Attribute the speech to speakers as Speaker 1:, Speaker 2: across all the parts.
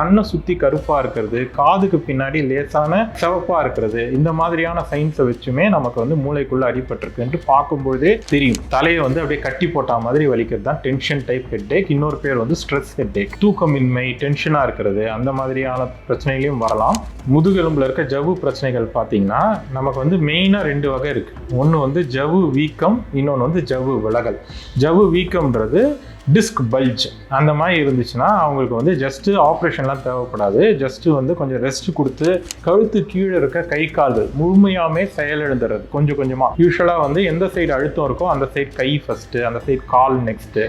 Speaker 1: கண்ணை சுற்றி கருப்பாக இருக்கிறது காதுக்கு பின்னாடி லேசான சிவப்பாக இருக்கிறது இந்த மாதிரியான சயின்ஸை வச்சுமே நமக்கு வந்து மூளைக்குள்ளே அடிபட்டிருக்குன்ட்டு பார்க்கும்பொழுதே தெரியும். தலையை வந்து அப்படியே கட்டி போட்ட மாதிரி வலிக்கிறது தான் டென்ஷன் டைப் ஹெட் ஏக் இன்னொரு பேர் வந்து ஸ்ட்ரெஸ் ஹெட் ஏக் தூக்கமின்மை டென்ஷனாக இருக்கிறது அந்த மாதிரியான பிரச்சனைகளையும் வரலாம். முதுகெலும்பில் இருக்க ஜவ்வு பிரச்சனைகள் பார்த்தீங்கன்னா நமக்கு வந்து மெயினாக ரெண்டு வகை இருக்குது ஒன்று வந்து ஜவ்வு வீக்கம் இன்னொன்று வந்து ஜவ்வு விலகல். ஜவ்வு வீக்கம்ன்றது டிஸ்க் பல்ஜ் அந்த மாதிரி இருந்துச்சுன்னா அவங்களுக்கு வந்து ஜஸ்ட்டு ஆப்ரேஷன்லாம் தேவைப்படாது. ஜஸ்ட்டு வந்து கொஞ்சம் ரெஸ்ட் கொடுத்து கழுத்து கீழே இருக்க கை கால்கள் முழுமையாமே செயலிழந்துடுறது. கொஞ்சம் கொஞ்சமாக யூஸ்வலாக வந்து எந்த சைடு அழுத்தம் இருக்கோ அந்த சைடு கை ஃபஸ்ட்டு அந்த சைடு கால் நெக்ஸ்ட்டு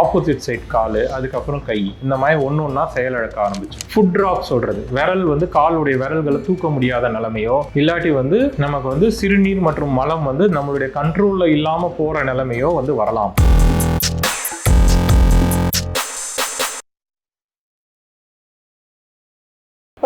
Speaker 1: ஆப்போசிட் சைட் கால் அதுக்கப்புறம் கை. இந்த மாதிரி ஒன்று ஒன்றா செயலிழக்க ஆரம்பிச்சு. ஃபுட் ட்ராப் சொல்கிறது விரல் வந்து காலுடைய விரல்களை தூக்க முடியாத நிலைமையோ இல்லாட்டி வந்து நமக்கு வந்து சிறுநீர் மற்றும் மலம் வந்து நம்மளுடைய கண்ட்ரோலில் இல்லாமல் போகிற நிலைமையோ வந்து வரலாம்.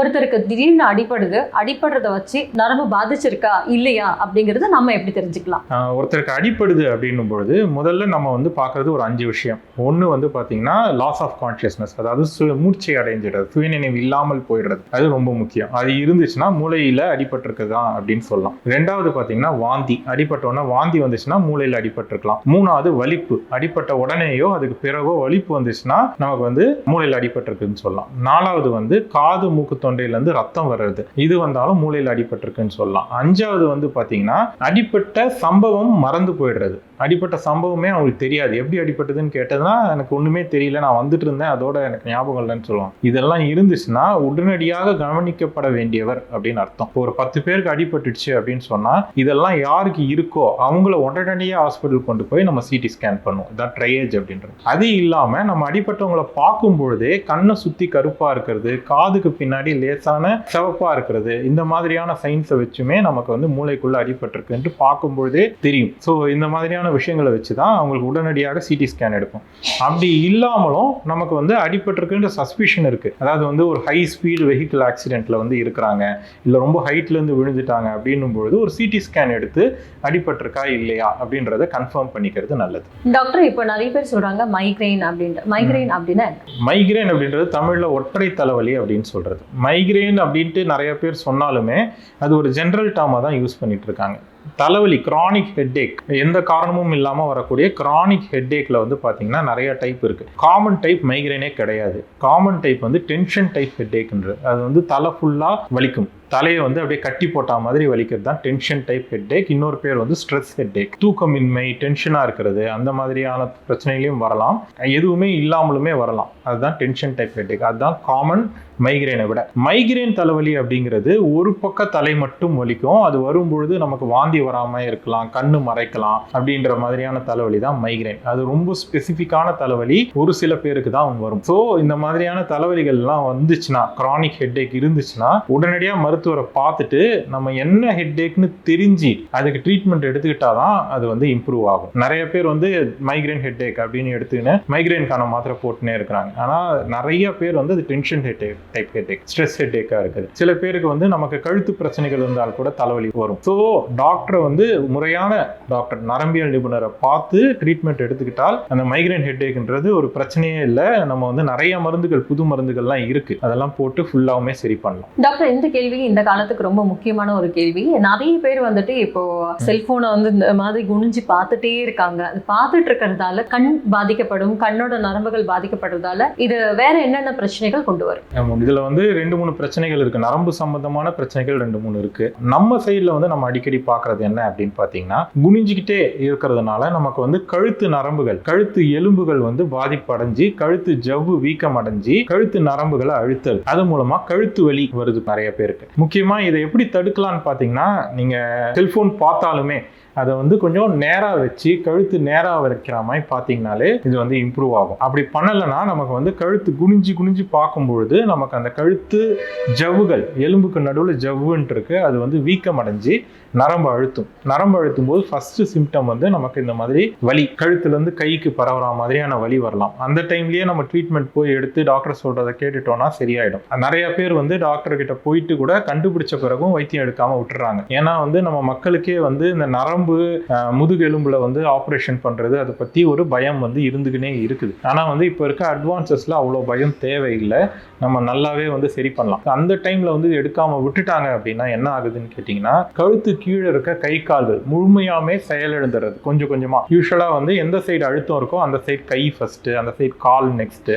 Speaker 2: ஒருத்தருக்கு திடீர்னு அடிபடுது. அடிபடுறத வச்சு நரம்பு பாதிச்சிருக்கா? இல்லையா? அப்படிங்கறத நம்ம எப்படி தெரிஞ்சுக்கலாம்?
Speaker 1: ஒருத்தருக்கு அடிப்படுது அப்படின்னும் பொழுது முதல்ல நம்ம வந்து பார்க்கறது ஒரு அஞ்சு விஷயம். ஒன்று வந்து பார்த்தீங்கன்னா லாஸ் ஆஃப் கான்ஷியஸ்னஸ் அதாவது சு- மூர்ச்சை அடைஞ்சிடுறது சுயநினைவு இல்லாமல் போயிடுறது. அது ரொம்ப முக்கியம். அது இருந்துச்சுன்னா மூளையில் அடிபட்டிருக்குதா அப்படின்னு சொல்லலாம். ரெண்டாவது பார்த்தீங்கன்னா வாந்தி. அடிபட்டோன்னா வாந்தி வந்துச்சுன்னா மூளையில் அடிபட்டிருக்கலாம். மூணாவது வலிப்பு. அடிப்பட்ட உடனேயோ அதுக்கு பிறகோ வலிப்பு வந்துச்சுன்னா நமக்கு வந்து மூளையில் அடிபட்டிருக்குன்னு சொல்லலாம். நாலாவது வந்து காது மூக்கு தொண்டையிலேருந்து ரத்தம் வர்றது. இது வந்தாலும் மூளையில் அடிபட்டிருக்குன்னு சொல்லலாம். அஞ்சாவது வந்து பார்த்தீங்கன்னா அடிப்பட்ட சம்பவம் மறந்து போயிடுறது. அடிப்பட்ட சம்பவமே அவங்களுக்கு தெரியாது. எப்படி அடிப்பட்டதுன்னு கேட்டதுன்னா எனக்கு ஒன்றுமே தெரியல. நான் வந்துட்டு இருந்தேன். அதோட எனக்கு ஞாபகம் இல்லைன்னு சொல்லுவாங்க. இதெல்லாம் இருந்துச்சுன்னா உடனடியாக கவனிக்கப்பட வேண்டியவர் அப்படின்னு அர்த்தம். இப்போ ஒரு பத்து பேருக்கு அடிபட்டுடுச்சு அப்படின்னு சொன்னால் இதெல்லாம் யாருக்கு இருக்கோ அவங்கள உடனடியாக ஹாஸ்பிட்டல் கொண்டு போய் நம்ம சிடி ஸ்கேன் பண்ணுவோம். இதான் ட்ரையேஜ் அப்படின்றது. அது இல்லாமல் நம்ம அடிப்பட்டவங்களை பார்க்கும் பொழுதே கண்ணை சுற்றி கருப்பாக இருக்கிறது காதுக்கு பின்னாடி லேசான சிவப்பா இருக்கிறது. இந்த மாதிரியான சைன்ஸை வச்சுமே நமக்கு வந்து மூளைக்குள்ள அடிபட்டிருக்குன்ட்டு பார்க்கும் பொழுதே தெரியும். ஸோ இந்த மாதிரியான விஷயங்களை வச்சு தான் அவங்களுக்கு உடனடியாக சிடி ஸ்கேன் எடுப்போம். அப்படி இல்லாமலும் நமக்கு வந்து அடிபட்டிருக்குன்ற சஸ்பிஷன் இருக்கு. அதாவது வந்து ஒரு ஹை ஸ்பீடு வெஹிக்கிள் ஆக்சிடென்ட்ல வந்து இருக்கிறாங்க. இல்லை ரொம்ப ஹைட்ல இருந்து விழுந்துட்டாங்க அப்படின்னும் பொழுது ஒரு சிடி ஸ்கேன் எடுத்து அடிபட்டிருக்கா இல்லையா அப்படின்றத கன்ஃபார்ம் பண்ணிக்கிறது நல்லது.
Speaker 2: டாக்டர் இப்போ நிறைய பேர் சொல்றாங்க மைக்ரைன் அப்படின்ட்டு மைக்ரைன் அப்படின்னா?
Speaker 1: மைக்ரேன் அப்படின்றது தமிழில் ஒற்றை தலைவலி அப்படின்னு சொல்கிறது மைக்ரேன் அப்படின்ட்டு நிறைய பேர் சொன்னாலுமே அது ஒரு ஜென்ரல் டேர்மாக தான் யூஸ் பண்ணிட்டு இருக்காங்க தலைவலி கிரானிக் ஹெட்ஏக் எந்த காரணமும் இல்லாமல் வரக்கூடிய கிரானிக் ஹெட்ஏக்கில் வந்து பார்த்தீங்கன்னா நிறைய டைப் இருக்குது காமன் டைப் மைக்ரேனே கிடையாது. காமன் டைப் வந்து டென்ஷன் டைப் ஹெட்டேக்ன்றது அது வந்து தலை ஃபுல்லாக வலிக்கும். தலையை வந்து அப்படியே கட்டி போட்ட மாதிரி வலிக்கிறது தான் டென்ஷன் டைப் ஹெட் ஏக் இன்னொரு பேர் வந்து ஸ்ட்ரெஸ் ஹெட் ஏக் தூக்கமின்மை டென்ஷனாக இருக்கிறது. அந்த மாதிரியான பிரச்சனைகளையும் வரலாம். எதுவுமே இல்லாமலுமே வரலாம். அதுதான் டென்ஷன் டைப் ஹெட் ஏக் அதுதான் காமன் மைக்ரேனை விட. மைக்ரேன் தலைவலி அப்படிங்கிறது ஒரு பக்க தலை மட்டும் வலிக்கும். அது வரும்பொழுது நமக்கு வாந்தி வராமல் இருக்கலாம் கண்ணு மறைக்கலாம் அப்படின்ற மாதிரியான தலைவலி தான் மைக்ரேன் அது ரொம்ப ஸ்பெசிஃபிக்கான தலைவலி. ஒரு சில பேருக்கு தான் வரும். ஸோ இந்த மாதிரியான தலைவலிகள்லாம் வந்துச்சுன்னா கிரானிக் ஹெட்டேக் இருந்துச்சுன்னா உடனடியாக மருத்துவரை பார்த்துட்டு நம்ம என்ன ஹெட்டேக்னு தெரிஞ்சு அதுக்கு ட்ரீட்மெண்ட் எடுத்துக்கிட்டா தான் அது வந்து இம்ப்ரூவ் ஆகும். நிறைய பேர் வந்து மைக்ரைன் ஹெட்டேக் அப்படின்னு எடுத்துக்கின்னு மைக்ரைன்கான மாத்திரை போட்டுனே இருக்கிறாங்க. ஆனால் நிறைய பேர் வந்து அது tension headache type headache stress ஹெட்டேக்காக இருக்குது. சில பேருக்கு வந்து நமக்கு கழுத்து பிரச்சனைகள் இருந்தால் கூட தலைவலி வரும். ஸோ டாக்டரை வந்து முறையான டாக்டர் நரம்பியல் நிபுணரை பார்த்து ட்ரீட்மெண்ட் எடுத்துக்கிட்டால் அந்த மைக்ரேன் ஹெட்டேக்ன்றது ஒரு பிரச்சனையே இல்லை. நம்ம வந்து நிறைய மருந்துகள் புது மருந்துகள்லாம் இருக்கு. அதெல்லாம் போட்டு ஃபுல்லாவுமே சரி பண்ணலாம்.
Speaker 2: டாக்டர் இந்த கேள்வி இந்த காலத்துக்கு ரொம்ப முக்கியமான ஒரு கேள்வி. நிறைய பேர் வந்துட்டு இப்போ செல்போனை வந்து இந்த மாதிரி குனிஞ்சு பார்த்துட்டே இருக்காங்க. அது பார்த்துட்டு இருக்கிறதால கண் பாதிக்கப்படும் கண்ணோட நரம்புகள் பாதிக்கப்படுறதால இது வேற என்னென்ன பிரச்சனைகள் கொண்டு வரும்?
Speaker 1: இதுல வந்து ரெண்டு மூணு பிரச்சனைகள் இருக்கு. நரம்பு சம்பந்தமான பிரச்சனைகள் ரெண்டு மூணு இருக்கு. நம்ம சைட்ல வந்து நம்ம அடிக்கடி பாக்குறது என்ன அப்படின்னு பாத்தீங்கன்னா குனிஞ்சுக்கிட்டே இருக்கிறதுனால நமக்கு வந்து கழுத்து நரம்புகள் கழுத்து எலும்புகள் வந்து பாதிப்படைஞ்சு கழுத்து ஜவ்வு வீக்கம் அடைஞ்சு கழுத்து நரம்புகளை அழுத்தல். அது மூலமா கழுத்து வலி வருது நிறைய பேருக்கு. முக்கியமாக இதை எப்படி தடுக்கலாம்னு பார்த்தீங்கன்னா நீங்கள் செல்ஃபோன் பார்த்தாலுமே அதை வந்து கொஞ்சம் நேராக வச்சு கழுத்து நேராக வைக்கிற மாதிரி பார்த்தீங்கனாலே இது வந்து இம்ப்ரூவ் ஆகும். அப்படி பண்ணலைன்னா நமக்கு வந்து கழுத்து குனிஞ்சு குனிஞ்சு பார்க்கும் பொழுது நமக்கு அந்த கழுத்து ஜவ்வுகள் எலும்புக்கு நடுவில் ஜவ்வுன்ட்டு இருக்கு அது வந்து வீக்கம் அடைஞ்சு நரம்பு அழுத்தும். நரம்பு அழுத்தும் போது ஃபர்ஸ்ட் சிம்டம் வந்து நமக்கு இந்த மாதிரி வலி கழுத்துலேருந்து கைக்கு பரவுற மாதிரியான வலி வரலாம். அந்த டைம்லயே நம்ம ட்ரீட்மெண்ட் போய் எடுத்து டாக்டர் சொல்கிறத கேட்டுட்டோம்னா சரியாயிடும். நிறைய பேர் வந்து டாக்டர் கிட்ட போயிட்டு கூட கண்டுபிடிச்ச பிறகும் வைத்தியம் எடுக்காமல் விட்டுறாங்க. ஏன்னா வந்து நம்ம மக்களுக்கே வந்து இந்த நரம்பு முதுகெலும்பில் முதுகெலும்புல வந்து ஆப்ரேஷன் பண்ணுறது அதை பற்றி ஒரு பயம் வந்து இருந்துக்கினே இருக்குது. ஆனால் வந்து இப்போ இருக்க அட்வான்சஸில் அவ்வளோ பயம் தேவையில்லை. நம்ம நல்லாவே வந்து சரி பண்ணலாம். அந்த டைமில் வந்து எடுக்காமல் விட்டுட்டாங்க அப்படின்னா என்ன ஆகுதுன்னு கேட்டிங்கன்னா கழுத்து கீழே இருக்க கை கால்கள் முழுமையாமே செயலிழந்துடுறது. கொஞ்சம் கொஞ்சமாக யூஸ்வலாக வந்து எந்த சைடு அழுத்தம் இருக்கோ அந்த சைடு கை ஃபஸ்ட்டு அந்த சைடு கால் நெக்ஸ்ட்டு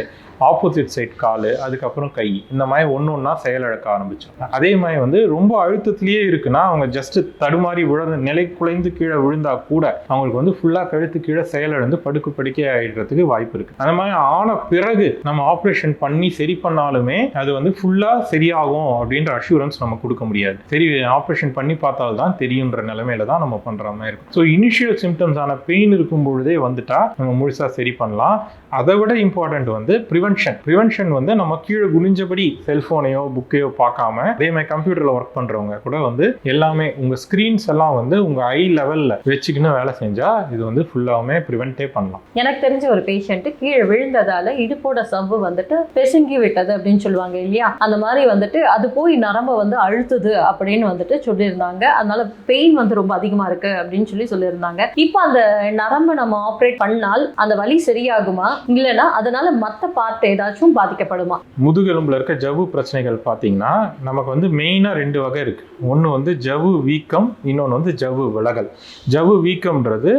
Speaker 1: ஆப்போசிட் சைட் கால் அதுக்கப்புறம் கை. இந்த மாதிரி ஒன்று ஒன்றா செயலிழக்க ஆரம்பிச்சோம் அதே மாதிரி வந்து ரொம்ப அழுத்தத்திலேயே இருக்குன்னா அவங்க ஜஸ்ட் தடுமாறி விழுந்து நிலை குலைந்து கீழே விழுந்தா கூட அவங்களுக்கு வந்து ஃபுல்லாக கழுத்து கீழே செயலிழந்து படுக்கு படுக்கை ஆகிடுறதுக்கு வாய்ப்பு இருக்கு. அந்த மாதிரி ஆன பிறகு நம்ம ஆப்ரேஷன் பண்ணி சரி பண்ணாலுமே அது வந்து ஃபுல்லாக சரியாகும் அப்படின்ற அஷூரன்ஸ் நம்ம கொடுக்க முடியாது. சரி ஆப்ரேஷன் பண்ணி பார்த்தால்தான் தெரியுன்ற நிலைமையில தான் நம்ம பண்ற மாதிரி இருக்கும். ஸோ இனிஷியல் சிம்டம்ஸ் ஆன பெயின் இருக்கும் பொழுதே வந்துட்டா நம்ம முழுசா சரி பண்ணலாம். அதை விட இம்பார்ட்டன்ட் வந்து ப்ரிவென்ஷன் ப்ரிவென்ஷன் வந்து நம்ம கீழே குனிஞ்சபடி செல்ஃபோனையோ புக்கையோ பார்க்காம அதே மாதிரி கம்ப்யூட்டரில் ஒர்க் பண்ணுறவங்க கூட வந்து எல்லாமே உங்கள் ஸ்க்ரீன்ஸ் எல்லாம் வந்து உங்கள் ஐ லெவலில் வச்சுக்கின்னு வேலை செஞ்சால் இது வந்து ஃபுல்லாகவுமே ப்ரிவென்ட்டே பண்ணலாம்.
Speaker 2: எனக்கு தெரிஞ்ச ஒரு பேஷண்ட் கீழே விழுந்ததால இடுப்போட சவ்வு வந்துட்டு பெசுங்கி விட்டது அப்படின்னு சொல்லுவாங்க இல்லையா? அந்த மாதிரி வந்துட்டு அது போய் நரம்பை வந்து அழுத்துது அப்படின்னு வந்துட்டு சொல்லியிருந்தாங்க. அதனால பெயின் வந்து ரொம்ப அதிகமா இருக்கு அப்படின்னு சொல்லி சொல்லியிருந்தாங்க. இப்போ அந்த நரம்பை நம்ம ஆப்ரேட் பண்ணால் அந்த வலி சரியாகுமா? இல்லைன்னா அதனால மற்ற பார்ட் ஏதாச்சும் பாதிக்கப்படுமா?
Speaker 1: முதுகெலும்புல இருக்க ஜவ்வு பிரச்சனைகள் பார்த்தீங்கன்னா நமக்கு வந்து மெயினாக ரெண்டு வகை இருக்குது ஒன்று வந்து ஜவ்வு வீக்கம் இன்னொன்று வந்து ஜவ்வு விலகல். ஜவ்வு வீக்கம்ன்றது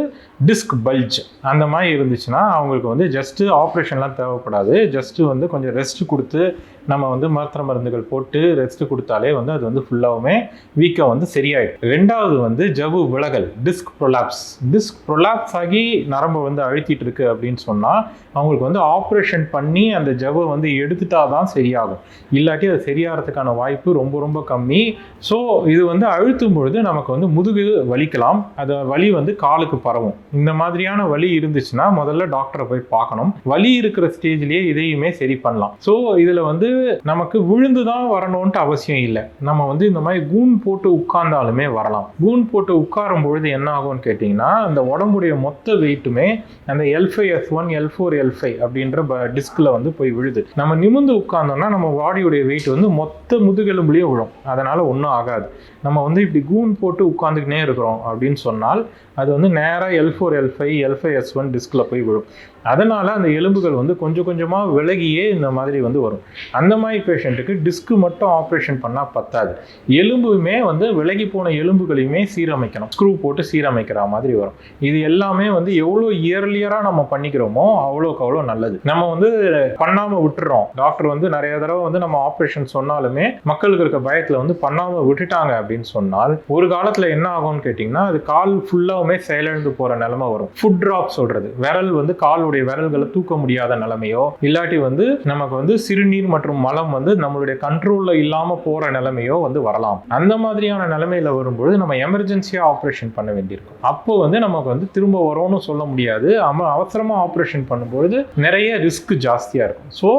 Speaker 1: டிஸ்க் பல்ஜ் அந்த மாதிரி இருந்துச்சுன்னா அவங்களுக்கு வந்து ஜஸ்ட்டு ஆப்ரேஷன்லாம் தேவைப்படாது. ஜஸ்ட்டு வந்து கொஞ்சம் ரெஸ்ட் கொடுத்து நம்ம வந்து மாத்திரை மருந்துகள் போட்டு ரெஸ்ட் கொடுத்தாலே வந்து அது வந்து ஃபுல்லாகவுமே வீக்கம் வந்து சரியாயிடும். ரெண்டாவது வந்து ஜவு விலகல் டிஸ்க் ப்ரொலாப்ஸ் டிஸ்க் ப்ரொலாப்ஸ் ஆகி நரம்பு வந்து அழுத்திட்டு இருக்கு அப்படின்னு சொன்னால் அவங்களுக்கு வந்து ஆப்ரேஷன் பண்ணி அந்த ஜவ்வை வந்து எடுத்துட்டா தான் சரியாகும். இல்லாட்டி அது சரியாகிறதுக்கான வாய்ப்பு ரொம்ப ரொம்ப கம்மி. ஸோ இது வந்து அழுத்தும் பொழுது நமக்கு வந்து முதுகு வலிக்கலாம். அது வலி வந்து காலுக்கு பரவும். இந்த மாதிரியான வலி இருந்துச்சுன்னா முதல்ல டாக்டரை போய் பார்க்கணும். வலி இருக்கிற ஸ்டேஜ்லேயே இதையுமே சரி பண்ணலாம். ஸோ இதில் வந்து நமக்கு விழுந்து தான் வரணும்ன்ட்டு அவசியம் இல்லை. நம்ம வந்து இந்த மாதிரி கூன் போட்டு உட்கார்ந்தாலுமே வரலாம். கூன் போட்டு உட்காரும் பொழுது என்ன ஆகும்னு கேட்டிங்கன்னா அந்த உடம்புடைய மொத்த வெயிட்டுமே அந்த L five S one L four L five அப்படின்ற டிஸ்கில் வந்து போய் விழுது. நம்ம நிமிர்ந்து உட்கார்ந்தோம்னா நம்ம பாடியுடைய வெயிட் வந்து மொத்த முதுகெலும்புலேயே விழும். அதனால் ஒன்றும் ஆகாது. நம்ம வந்து இப்படி கூன் போட்டு உட்காந்துக்கினே இருக்கிறோம் அப்படின்னு சொன்னால் அது வந்து நேராக L four L five L five S one டிஸ்கில் போய் விழும். அதனால் அந்த எலும்புகள் வந்து கொஞ்சம் கொஞ்சமாக விலகியே இந்த மாதிரி வந்து வரும். அந்த மாதிரி பேஷண்ட்டுக்கு டிஸ்க்கு மட்டும் ஆப்ரேஷன் பண்ணால் பத்தாது. எலும்புமே வந்து விலகி போன எலும்புகளையுமே சீரமைக்கணும். ஸ்க்ரூ போட்டு சீரமைக்கிற மாதிரி வரும். இது எல்லாமே வந்து எவ்வளோ இயர்லியராக நம்ம பண்ணிக்கிறோமோ அவ்வளோக்கு அவ்வளோ நல்லது. நம்ம வந்து பண்ணாமல் விட்டுறோம். டாக்டர் வந்து நிறைய தடவை வந்து நம்ம ஆப்ரேஷன் சொன்னாலுமே மக்களுக்கு இருக்க பயத்தில் வந்து பண்ணாமல் விட்டுட்டாங்க அப்படின்னு சொன்னால் ஒரு காலத்தில் என்ன ஆகும்னு கேட்டிங்கன்னா அது கால் ஃபுல்லாவுமே செயலிழந்து போகிற நிலமை வரும். ஃபுட் ட்ராப் சொல்கிறது விரல் வந்து காலுடைய விரல்களை தூக்க முடியாத நிலைமையோ இல்லாட்டி வந்து நமக்கு வந்து சிறுநீர் மற்றும் மலம் வந்து நம்மளுடைய கண்ட்ரோலில் இல்லாமல் போகிற நிலைமையோ வந்து வரலாம். அந்த மாதிரியான நிலைமையில வரும்பொழுது நம்ம எமர்ஜென்சியா ஆப்ரேஷன் பண்ண வேண்டியிருக்கும். அப்போ வந்து நமக்கு வந்து திரும்ப வரும்னு சொல்ல முடியாது. அவசரமா அவசரமாக ஆப்ரேஷன் பண்ணும்பொழுது நிறைய ரிஸ்க் ஜாஸ்தியாக இருக்கும். ஸோ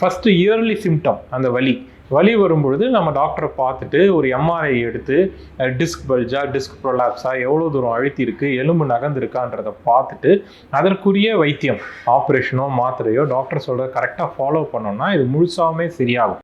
Speaker 1: ஃபஸ்ட்டு இயர்லி சிம்டம் அந்த வலி. வலி வரும்பொழுது நம்ம டாக்டரை பார்த்துட்டு ஒரு எம்ஆர்ஐ எடுத்து டிஸ்க் பல்ஜா டிஸ்க் ப்ரொலாப்ஸா எவ்வளோ தூரம் அழுத்திருக்கு எலும்பு நகர்ந்துருக்கான்றதை பார்த்துட்டு அதற்குரிய வைத்தியம் ஆப்ரேஷனோ மாத்திரையோ டாக்டர் சொல்கிறத கரெக்டாக ஃபாலோ பண்ணோம்னா இது முழுசாவுமே சரியாகும்.